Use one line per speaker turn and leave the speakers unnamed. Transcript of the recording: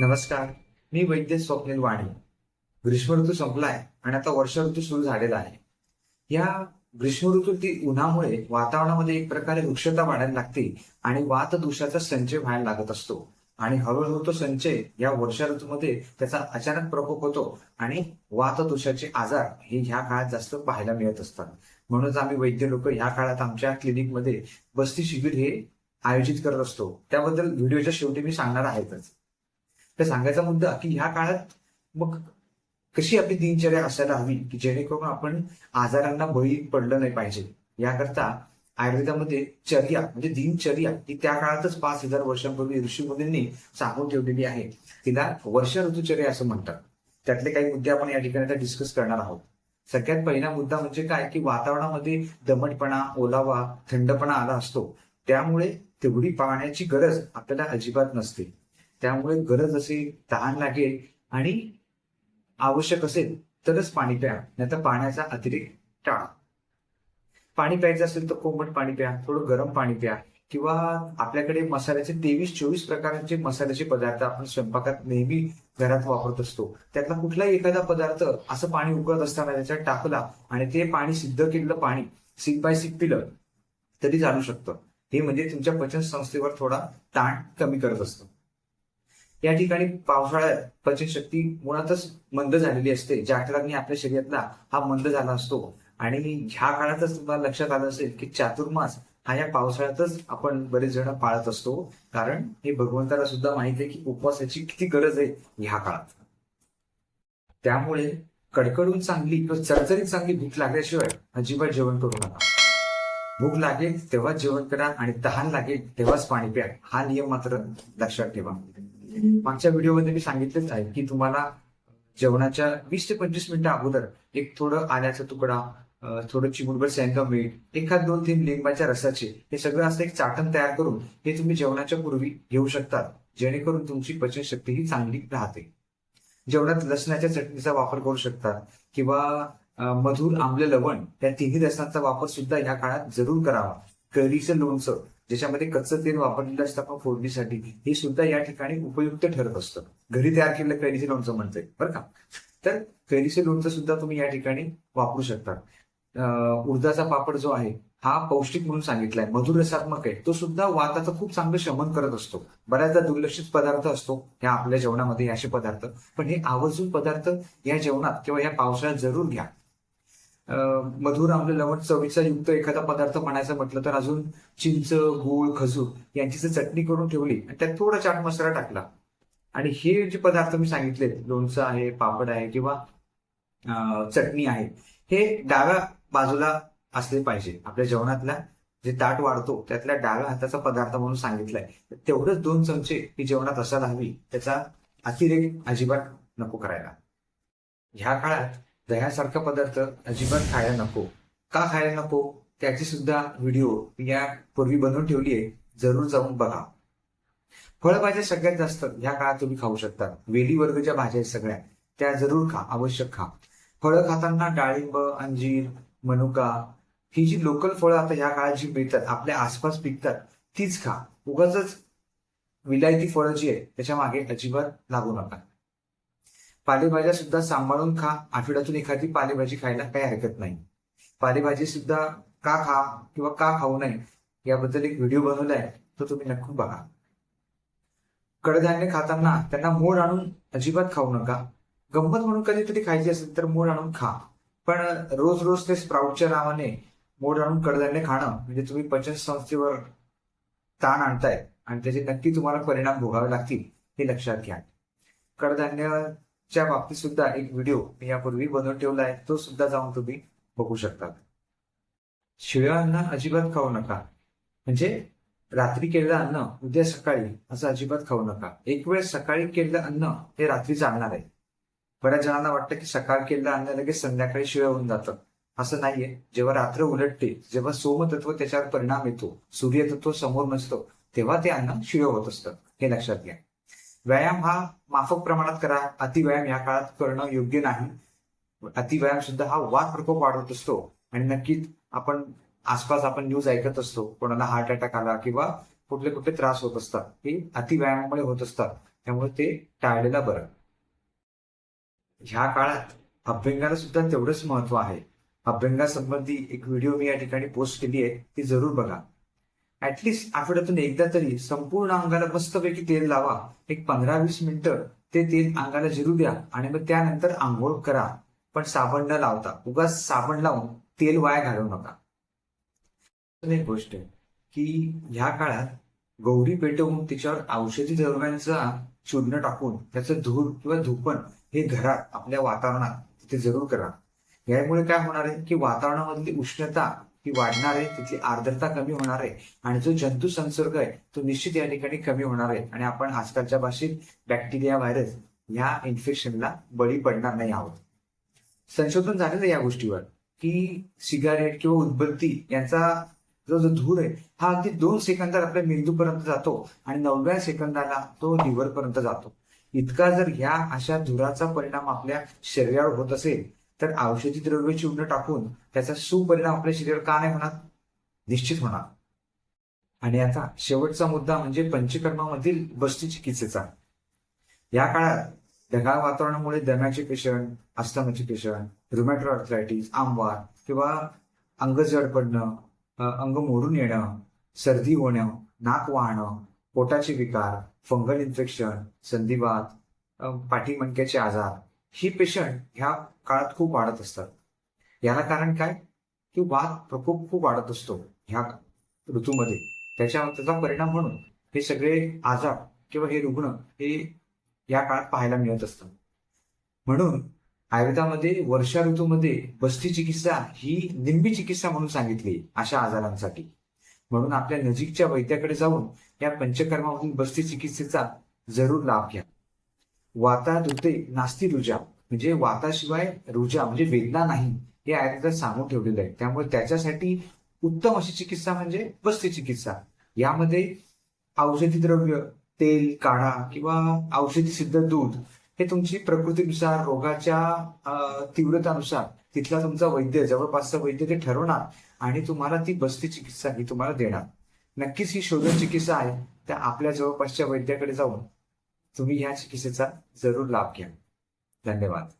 नमस्कार मी वैद्य स्वप्नील वाणी. ग्रीष्म ऋतू संपलाय आणि आता वर्ष ऋतू सुरू झालेला आहे. या ग्रीष्म ऋतूतील उन्हामुळे वातावरणामध्ये एक प्रकारे वृक्षता वाढायला लागते आणि वातदोषाचा संचय व्हायला लागत असतो. आणि हळूहळू तो संचय या वर्षा ऋतूमध्ये त्याचा अचानक प्रकोप होतो आणि वात दोषाचे आजार हे ह्या काळात जास्त पाहायला मिळत असतात. म्हणूनच आम्ही वैद्य लोक ह्या काळात आमच्या क्लिनिकमध्ये बस्ती शिबिर हे आयोजित करत असतो. त्याबद्दल व्हिडिओच्या शेवटी मी सांगणार आहेतच. तर सांगायचा मुद्दा की ह्या काळात मग कशी आपली दिनचर्या असायला हवी की जेणेकरून आपण आजारांना बळी पडलं नाही पाहिजे? याकरता आयुर्वेदामध्ये चर्या म्हणजे दिनचर्या ही त्या काळातच पाच हजार वर्षांपूर्वी ऋषीमुनींनी सांगून ठेवलेली आहे. तिला वर्ष ऋतुचर्या असं म्हणतात. त्यातले काही मुद्दे आपण या ठिकाणी आता डिस्कस करणार आहोत. सगळ्यात पहिला मुद्दा म्हणजे काय की वातावरणामध्ये दमटपणा ओलावा थंडपणा आला असतो. त्यामुळे तेवढी पाण्याची गरज आपल्याला अजिबात नसते. त्यामुळे गरज असेल तहान लागेल आणि आवश्यक असेल तरच पाणी प्या नाहीतर पाण्याचा अतिरेक टाळा पाणी प्यायचं असेल तर कोमट पाणी प्या थोडं गरम पाणी प्या किंवा आपल्याकडे मसाल्याचे तेवीस चोवीस प्रकारांचे मसाल्याचे पदार्थ आपण स्वयंपाकात नेहमी घरात वापरत असतो. त्यातला कुठलाही एखादा पदार्थ असं पाणी उकळत असताना त्याच्यात टाकला आणि ते पाणी सिद्ध केलेलं पाणी सिप बाय सिप पिलं तरी जाणू शकतं. हे म्हणजे तुमच्या पचन संस्थेवर थोडा ताण कमी करत असतं. या ठिकाणी पावसाळ्यात पचनशक्ती मुळातच मंद झालेली असते. ज्या कारणाने आपल्या शरीरातला हा मंद झाला असतो. आणि ह्या काळातच तुम्हाला लक्षात आलं असेल की चातुर्मास हा या पावसाळ्यातच आपण बरेच जण पाळत असतो. कारण हे भगवंताला सुद्धा माहीत आहे की उपवासाची किती गरज आहे ह्या काळात. त्यामुळे कडकडून चांगली किंवा चरचरीत चांगली भूक लागल्याशिवाय अजिबात जेवण करू नका. भूक लागेल तेव्हाच जेवण करा आणि तहान लागेल तेव्हाच पाणी प्या. हा नियम मात्र लक्षात ठेवा. मागच्या व्हिडिओमध्ये मी सांगितलेच आहे की तुम्हाला जेवणाच्या वीस ते पंचवीस मिनिटं अगोदर एक थोडं आल्याचा तुकडा थोडं चिमुटभर शेंगा मीठ एखाद दोन तीन लिंबाच्या रसाचे हे सगळं असं एक चाटण तयार करून हे तुम्ही जेवणाच्या पूर्वी घेऊ शकतात जेणेकरून तुमची पचनशक्ती ही चांगली राहते. जेवणात लसणाच्या चटणीचा वापर करू शकतात किंवा मधुर आंबले लवण या तिन्ही रसांचा वापर सुद्धा या काळात जरूर करावा. कैरीचं लोणचं ज्याच्यामध्ये कच्चं तेल वापरलेलं असतं आपण फोडणीसाठी हे सुद्धा या ठिकाणी उपयुक्त ठरत असतं. घरी तयार केलेलं कैरीचे लोणचं म्हणतंय बरं का? तर कैरीचे लोणचं सुद्धा तुम्ही या ठिकाणी वापरू शकता. उर्दाचा पापड जो आहे हा पौष्टिक म्हणून सांगितलाय मधुरसात्मक आहे. तो सुद्धा वाताचं खूप चांगलं शमन करत असतो. बऱ्याचदा दुर्लक्षित पदार्थ असतो ह्या आपल्या जेवणामध्ये असे पदार्थ. पण हे आवर्जून पदार्थ या जेवणात किंवा या पावसाळ्यात जरूर घ्या. मधुर आंबले लवण चवीचा युक्त एखादा पदार्थ म्हणायचं म्हटलं तर अजून चिंच गूळ खजूर यांची जर चटणी करून ठेवली आणि त्यात थोडा चाट मसाला टाकला. आणि हे जे पदार्थ मी सांगितले लोणचं आहे पापड आहे किंवा चटणी आहे हे डाव्या बाजूला असले पाहिजे. आपल्या जेवणातल्या जे ताट वाढतो त्यातल्या डाव्या हाताचा पदार्थ म्हणून सांगितलाय. तर तेवढंच दोन चमचे ही जेवणात असायला हवी त्याचा अतिरेक अजिबात नको करायला. ह्या काळात दह्यासारखा पदार्थ अजिबात खायला नको. का खायला नको? त्याची सुद्धा व्हिडिओ या पूर्वी बनवून ठेवली आहे जरूर जाऊन बघा. फळभाज्या सगळ्यात जास्त ह्या काळात तुम्ही खाऊ शकता. वेली वर्गच्या भाज्या सगळ्या. त्या जरूर खा. आवश्यक खा. फळं खाताना डाळिंब अंजीर मनुका ही जी लोकल फळं आता ह्या काळात जी मिळतात आपल्या आसपास पिकतात तीच खा. उगाच विलायती फळं जी आहे त्याच्यामागे अजिबात लागू नका. पालेभाज्या सुद्धा सांभाळून खा. आठवड्यातून एखादी पालेभाजी खायला काही हरकत नाही. पालेभाजी सुद्धा का खा किंवा का खाऊ नये याबद्दल एक व्हिडिओ बनवलाय तो तुम्ही नक्की बघा. कडधान्य खाताना त्यांना मोड आणून अजिबात खाऊ नका. गंमत म्हणून कधीतरी खायची असेल तर मोड आणून खा. पण रोज रोज ते स्प्राऊटच्या नावाने मोड आणून कडधान्य खाणं म्हणजे तुम्ही पचन संस्थेवर ताण आणताय आणि त्याचे नक्की तुम्हाला परिणाम भोगावे लागतील हे लक्षात घ्या. कडधान्य च्या बाबतीत सुद्धा एक व्हिडिओ मी यापूर्वी बनवून ठेवला आहे. तो सुद्धा जाऊन तुम्ही बघू शकता शिळं अन्न अजिबात खाऊ नका. म्हणजे रात्री केलेलं अन्न उद्या सकाळी असं अजिबात खाऊ नका. एक वेळ सकाळी केलेलं अन्न हे रात्री चालणार आहे. बऱ्याच जणांना वाटतं की सकाळ केलेलं अन्न लगेच संध्याकाळी शिळ होऊन जातं. असं नाहीये. जेव्हा रात्र उलटते जेव्हा सोमतत्व त्याच्यावर परिणाम येतो सूर्यतत्व समोर नसतं तेव्हा ते अन्न शिळ होत असतं. हे लक्षात घ्या. व्यायाम हा माफक प्रमाणात करा. अतिव्यायाम या काळात करणं योग्य नाही. अतिव्यायाम सुद्धा हा वाद प्रकोप वाढवत असतो. आणि नक्कीच आपण आसपास आपण न्यूज ऐकत असतो. कोणाला हार्ट अटॅक आला किंवा कुठले कुठले त्रास होत असतात. हे अतिव्यायामामुळे होत असतात. त्यामुळे ते टाळलेला बरं. ह्या काळात अभ्यंगाला सुद्धा तेवढंच महत्त्व आहे. अभ्यंगासंबंधी एक व्हिडिओ मी या ठिकाणी पोस्ट केली आहे. ती जरूर बघा. ऍटलिस्ट आठवड्यातून एकदा तरी संपूर्ण अंगाला मस्तपैकी तेल लावा. एक पंधरा वीस मिनिटं ते तेल अंगाला जिरू द्या आणि मग त्यानंतर आंघोळ करा. पण साबण न लावता उगाच साबण लावून तेल वाया घालवू नका. एक गोष्ट आहे की ह्या काळात गौरी पेटवून तिच्यावर औषधी द्रव्यांचा चूर्ण टाकून त्याचं धूर किंवा धुपण हे घरात आपल्या वातावरणात तिथे जरूर करा. यामुळे काय होणार आहे की वातावरणामधली उष्णता ती वाढणार आहे तिथली आर्द्रता कमी होणार आहे आणि जो जंतू संसर्ग आहे तो निश्चित या ठिकाणी कमी होणार आहे आणि आपण आजकालच्या भाषेत बॅक्टेरिया व्हायरस या इन्फेक्शनला बळी पडणार नाही आहोत. संशोधन झालेलं या गोष्टीवर की सिगारेट किंवा उदबत्ती यांचा जो जो धूर आहे हा अगदी दोन सेकंदात आपल्या मेंदूपर्यंत जातो आणि नवव्या सेकंदाला तो लिव्हरपर्यंत जातो. इतका जर ह्या अशा धुराचा परिणाम आपल्या शरीरावर होत असेल तर औषधी द्रव्य चूर्ण टाकून त्याचा सुपरिणाम आपल्या शरीरावर का नाही होणार? निश्चित होणार. आणि आता शेवटचा मुद्दा म्हणजे पंचकर्मामधील बस्ती चिकित्सेचा. या काळात ढगाळ वातावरणामुळे दम्याचे पेशंट अस्थमाचे पेशंट रुमॅटो आर्थरायटिस आंबा किंवा अंग जड पडणं अंग मोडून येणं सर्दी होणं नाक वाहणं पोटाचे विकार फंगल इन्फेक्शन संधिवात पाठीमणक्याचे पाठी मणक्याचे आजार ही पेशंट ह्या काळात खूप वाढत असतात. याला कारण काय? की वाद प्रकोप खूप वाढत असतो ह्या ऋतूमध्ये. त्याच्या त्याचा परिणाम म्हणून हे सगळे आजार किंवा हे रुग्ण हे या काळात पाहायला मिळत असतात. म्हणून आयुर्वेदामध्ये वर्षा ऋतूमध्ये बस्ती चिकित्सा ही निंबी चिकित्सा म्हणून सांगितली अशा आजारांसाठी. म्हणून आपल्या नजीकच्या वैद्याकडे जाऊन या पंचकर्मामधील बस्ती चिकित्सेचा जरूर लाभ घ्या. वातात होते नास्ती रुजा. म्हणजे वाताशिवाय रुजा म्हणजे वेदना नाही हे आयुर्वेदात सांगून ठेवलेलं आहे. त्यामुळे त्याच्यासाठी उत्तम अशी चिकित्सा म्हणजे बस्ती चिकित्सा. यामध्ये औषधी द्रव्य तेल काढा किंवा औषधी सिद्ध दूध हे तुमची प्रकृतीनुसार रोगाच्या तीव्रतानुसार तिथला तुमचा वैद्य जवळपासचा वैद्य ते ठरवणार आणि तुम्हाला ती बस्ती चिकित्सा ही तुम्हाला देणार. नक्कीच ही शोधन चिकित्सा आहे. त्या आपल्या जवळपासच्या वैद्याकडे जाऊन तुम्ही ह्या चिकित्सेचा जरूर लाभ घ्या. धन्यवाद.